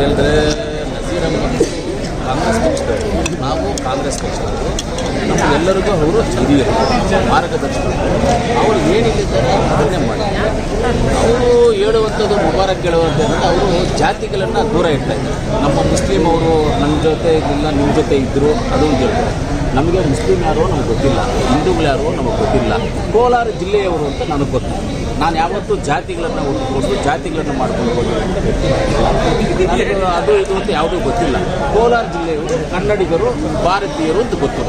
ಹೇಳಿದ್ರೆ ನಜೀರ್ ಅಹಮದ್ ಕಾಂಗ್ರೆಸ್ ಪಕ್ಷದವರು. ನಾವು ಕಾಂಗ್ರೆಸ್ ಪಕ್ಷದವರು. ಎಲ್ಲರಿಗೂ ಅವರು ಹಿರಿಯರು, ಮಾರ್ಗದರ್ಶಕರು. ಅವರು ಏನಿಲ್ಲಿದ್ದಾರೆ ಅದನ್ನೇ ಮಾಡಿ. ಅವರು ಹೇಳುವಂಥದ್ದು ಮುಬಾರಕ್ ಹೇಳುವಂಥದ್ದು ಅವರು ಜಾತಿಗಳನ್ನು ದೂರ ಇಡ್ತಾ ನಮ್ಮ ಮುಸ್ಲಿಂ ಅವರು ನಮ್ಮ ಜೊತೆ ಇದ್ದಿಲ್ಲ ನಿಮ್ಮ ಜೊತೆ ಇದ್ದರು ಅದೊಂದು ಹೇಳ್ತಾರೆ. ನಮಗೆ ಮುಸ್ಲಿಂ ಯಾರೋ ನಮ್ಗೆ ಗೊತ್ತಿಲ್ಲ. ಹಿಂದೂಗಳು ಯಾರೋ ನಮಗೆ ಗೊತ್ತಿಲ್ಲ. ಕೋಲಾರ ಜಿಲ್ಲೆಯವರು ಅಂತ ನನಗೆ ಗೊತ್ತು. ನಾನು ಯಾವತ್ತೂ ಜಾತಿಗಳನ್ನು ಒಟ್ಟುಕೊಂಡು ಜಾತಿಗಳನ್ನು ಮಾಡ್ಕೊಂಡು ಅದು ಇದು ಅಂತ ಯಾವುದೂ ಗೊತ್ತಿಲ್ಲ. ಕೋಲಾರ ಜಿಲ್ಲೆಯವರು ಕನ್ನಡಿಗರು, ಭಾರತೀಯರು ಅಂತ ಗೊತ್ತು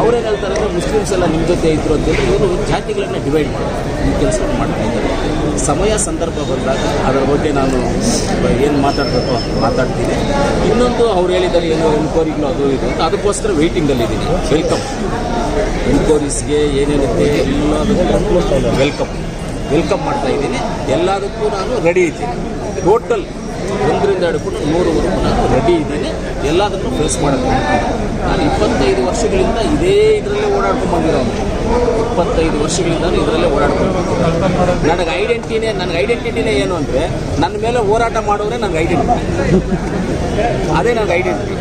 ಅವರೇನು ಹೇಳ್ತಾರೆ ಅಂದರೆ ಮುಸ್ಲಿಮ್ಸ್ ಎಲ್ಲ ನಿಮ್ಮ ಜೊತೆ ಇದ್ರು ಅಂತೇಳಿ ಇವರು ಜಾತಿಗಳನ್ನು ಡಿವೈಡ್ ಮಾಡಿ ಈ ಕೆಲಸವನ್ನು ಮಾಡ್ತಾ ಇದ್ದಾರೆ. ಸಮಯ ಸಂದರ್ಭ ಬಂದಾಗ ಅದರ ಬಗ್ಗೆ ನಾನು ಏನು ಮಾತಾಡಬೇಕು ಮಾತಾಡ್ತೀನಿ. ಇನ್ನೊಂದು ಅವ್ರು ಹೇಳಿದ್ದಾರೆ ಏನು ಎನ್ಕ್ವೈರಿಗಳು ಅದು ಇದು ಅಂತ, ಅದಕ್ಕೋಸ್ಕರ ವೆಯ್ಟಿಂಗಲ್ಲಿದ್ದೀನಿ ವೆಲ್ಕಮ್ ಎನ್ಕ್ವೈರೀಸ್ಗೆ ಏನೇನಿದೆ ಎಲ್ಲ ವೆಲ್ಕಮ್ ವೆಲ್ಕಮ್ ಮಾಡ್ತಾ ಇದ್ದೀನಿ. ಎಲ್ಲದಕ್ಕೂ ನಾನು ರೆಡಿ ಇದ್ದೀನಿ. ಟೋಟಲ್ ಒಂದರಿಂದ ಹಿಡ್ಕೊಂಡು ನೂರವರೆಗೂ ನಾನು ರೆಡಿ ಇದ್ದೇನೆ. ಎಲ್ಲದನ್ನು ಫೇಸ್ ಮಾಡೋಕ್ಕೆ ನಾನು ಇಪ್ಪತ್ತೈದು ವರ್ಷಗಳಿಂದ ಇದೇ ಇದರಲ್ಲೇ ಓಡಾಡ್ಕೊಂಡು ಬಂದಿರೋನು ಇಪ್ಪತ್ತೈದು ವರ್ಷಗಳಿಂದ ಇದರಲ್ಲೇ ಓಡಾಡ್ಕೊಂಡು. ನನಗೆ ಐಡೆಂಟಿಟಿನೇ ನನಗೆ ಐಡೆಂಟಿಟಿನೇ ಏನು ಅಂದರೆ ನನ್ನ ಮೇಲೆ ಹೋರಾಟ ಮಾಡೋರೆ ನನಗೆ ಐಡೆಂಟಿಟಿ ಅದೇ ನನಗೆ ಐಡೆಂಟಿಟಿ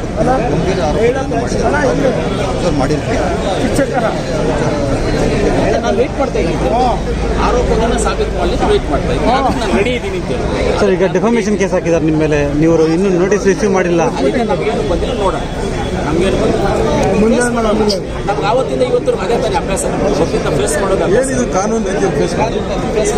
ನಾನು ವೇಟ್ ಮಾಡ್ತಾ ಇದ್ದೀನಿ. ಆರೋಪಗಳನ್ನ ಸಾಬೀತು ಮಾಡಲಿಕ್ಕೆ ವೇಟ್ ಮಾಡ್ತಾ ಇದ್ದೀನಿ. ನಾನು ರೆಡಿ ಇದ್ದೀನಿ ಅಂತ ಸರ್ ಈಗ ಡೆಫಾಮೇಷನ್ ಕೇಸ್ ಹಾಕಿದ್ದಾರೆ ನಿಮ್ಮ ಮೇಲೆ. ನೀವು ಇನ್ನೂ ನೋಟಿಸ್ ರಿಸೀವ್ ಮಾಡಿಲ್ಲ. ಅದಕ್ಕೆ ನಮಗೇನು ಬಂದಿಲ್ಲ ನೋಡೋಣ. ನಮಗೇನು ಬಂದಿಲ್ಲ. ನಮ್ಗೆ ಆವತ್ತಿಂದ ಇವತ್ತು ಅದೇ ತಾನೇ ಅಭ್ಯಾಸ ಗೊತ್ತಿಂದ ಫೇಸ್ ಮಾಡೋದು ಏನಿದು ಕಾನೂನು ಫೇಸ್ ಮಾಡೋದು?